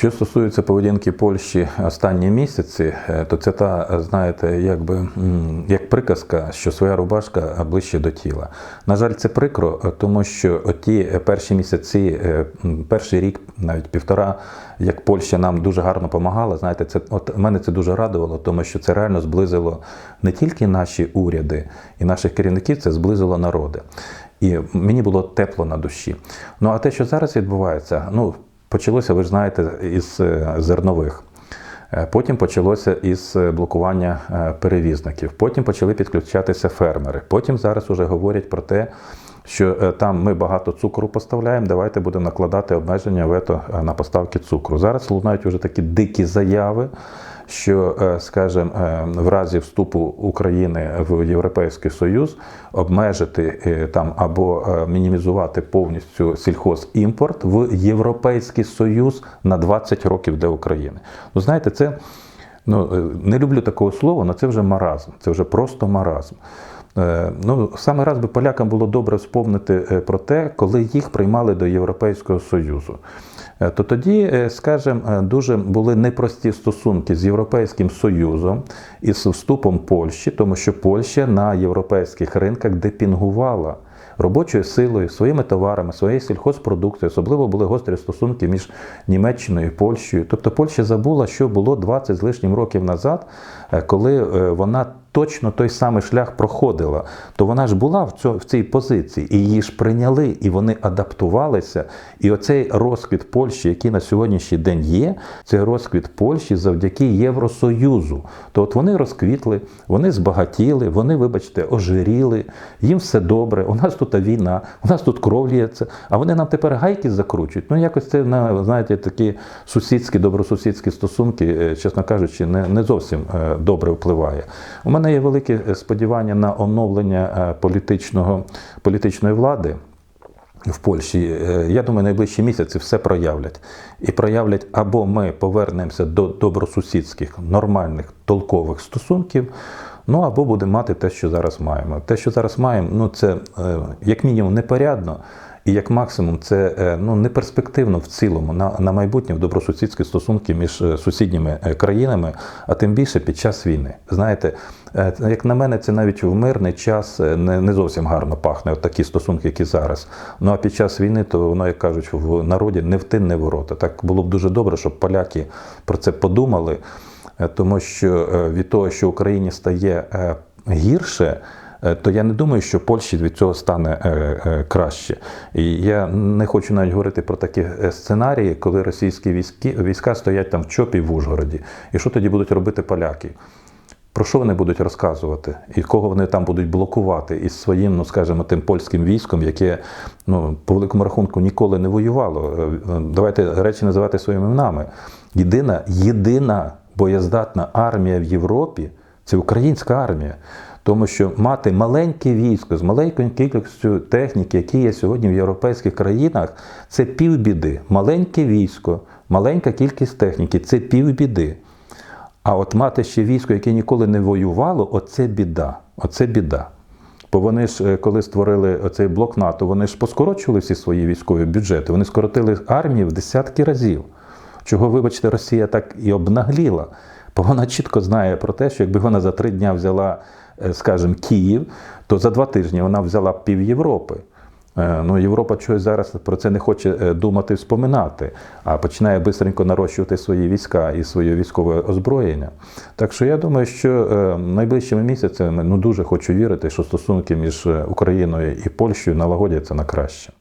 Що стосується поведінки Польщі останні місяці, е, то це та, знаєте, якби як приказка, що своя рубашка ближче до тіла. На жаль, це прикро, е, тому що ті перші місяці, е, перший рік, навіть півтора, як Польща нам дуже гарно допомагала, знаєте, це от мене це дуже радувало, тому що це реально зблизило не тільки наші уряди і наших керівників, це зблизило народи. І мені було тепло на душі. Ну а те, що зараз відбувається, ну почалося, ви ж знаєте, із е, зернових. Е, Потім почалося із е, блокування перевізників. Потім почали підключатися фермери. Потім зараз вже говорять про те, що там ми багато цукру поставляємо. Давайте будемо накладати обмеження вето на поставки цукру. Зараз лунають вже такі дикі заяви. Що, е, скажімо, е, в разі вступу України в Європейський Союз обмежити е, там або мінімізувати повністю сільхозімпорт в Європейський Союз на 20 років для України. Ну знаєте, це ну не люблю такого слова, але це вже маразм. Це вже просто маразм. Ну, саме раз би полякам було добре вспомнити про те, коли їх приймали до Європейського Союзу. Е, То тоді, е, скажімо, е, дуже були непрості стосунки з Європейським Союзом і з вступом Польщі, тому що Польща на європейських ринках депінгувала робочою силою, своїми товарами, своєю сільхозпродукцією. Особливо були гострі стосунки між Німеччиною і Польщею. Тобто Польща забула, що було 20 з лишнім років назад, коли вона точно той самий шлях проходила. То вона ж була в, цьо, в цій позиції, і її ж прийняли, і вони адаптувалися. І оцей розквіт Польщі, який на сьогоднішній день є, це розквіт Польщі завдяки Євросоюзу. То от вони розквітли, вони збагатіли, вони, вибачте, ожиріли, їм все добре. У нас тут війна, у нас тут кров лється, а вони нам тепер гайки закручують. Ну якось це на знаєте, такі сусідські, добросусідські стосунки, е, чесно кажучи, не, не зовсім е, добре впливає. У мене є велике сподівання на оновлення е, політичного, політичної влади. В Польщі, Е, я думаю, найближчі місяці все проявлять. І проявлять або ми повернемося до добросусідських, нормальних, толкових стосунків, ну або будемо мати те, що зараз маємо. Те, що зараз маємо, ну це е, як мінімум непорядно. І як максимум, це е, ну не перспективно в цілому на, на майбутнє в добросусідські стосунки між е, сусідніми е, країнами, а тим більше під час війни. Знаєте, як на мене, це навіть в мирний час не, не зовсім гарно пахне. От такі стосунки, які зараз. Ну а під час війни, то воно, як кажуть, в народі не в тин, не ворота. Так було б дуже добре, щоб поляки про це подумали, тому що від того, що Україні стає гірше. Е, то я не думаю, що Польщі від цього стане е, е, краще. І я не хочу навіть говорити про такі сценарії, коли російські військи, війська стоять там в Чопі в Ужгороді. І що тоді будуть робити поляки? Про що вони будуть розказувати, і кого вони там будуть блокувати із своїм, ну скажімо, тим польським військом, яке ну по великому рахунку ніколи не воювало. Давайте речі називати своїми іменами. Єдина, єдина боєздатна армія в Європі це українська армія. Тому що мати маленьке військо з маленькою кількістю техніки, які є сьогодні в європейських країнах, це півбіди. Маленьке військо, маленька кількість техніки це півбіди. А от мати ще військо, яке ніколи не воювало, оце біда. Оце біда. Бо вони ж, е, коли створили оцей блок НАТО, вони ж поскорочували всі свої військові бюджети. Вони скоротили армію в десятки разів. Чого, вибачте, Росія так і обнагліла. Бо вона чітко знає про те, що якби вона за три дня взяла, скажімо, Київ, то за два тижні вона взяла пів Європи. Е, Ну, Європа чогось зараз про це не хоче е, думати, вспоминати, а починає бистренько нарощувати свої війська і своє військове озброєння. Так що я думаю, що е, найближчими місяцями ну дуже хочу вірити, що стосунки між е, Україною і Польщею налагодяться на краще.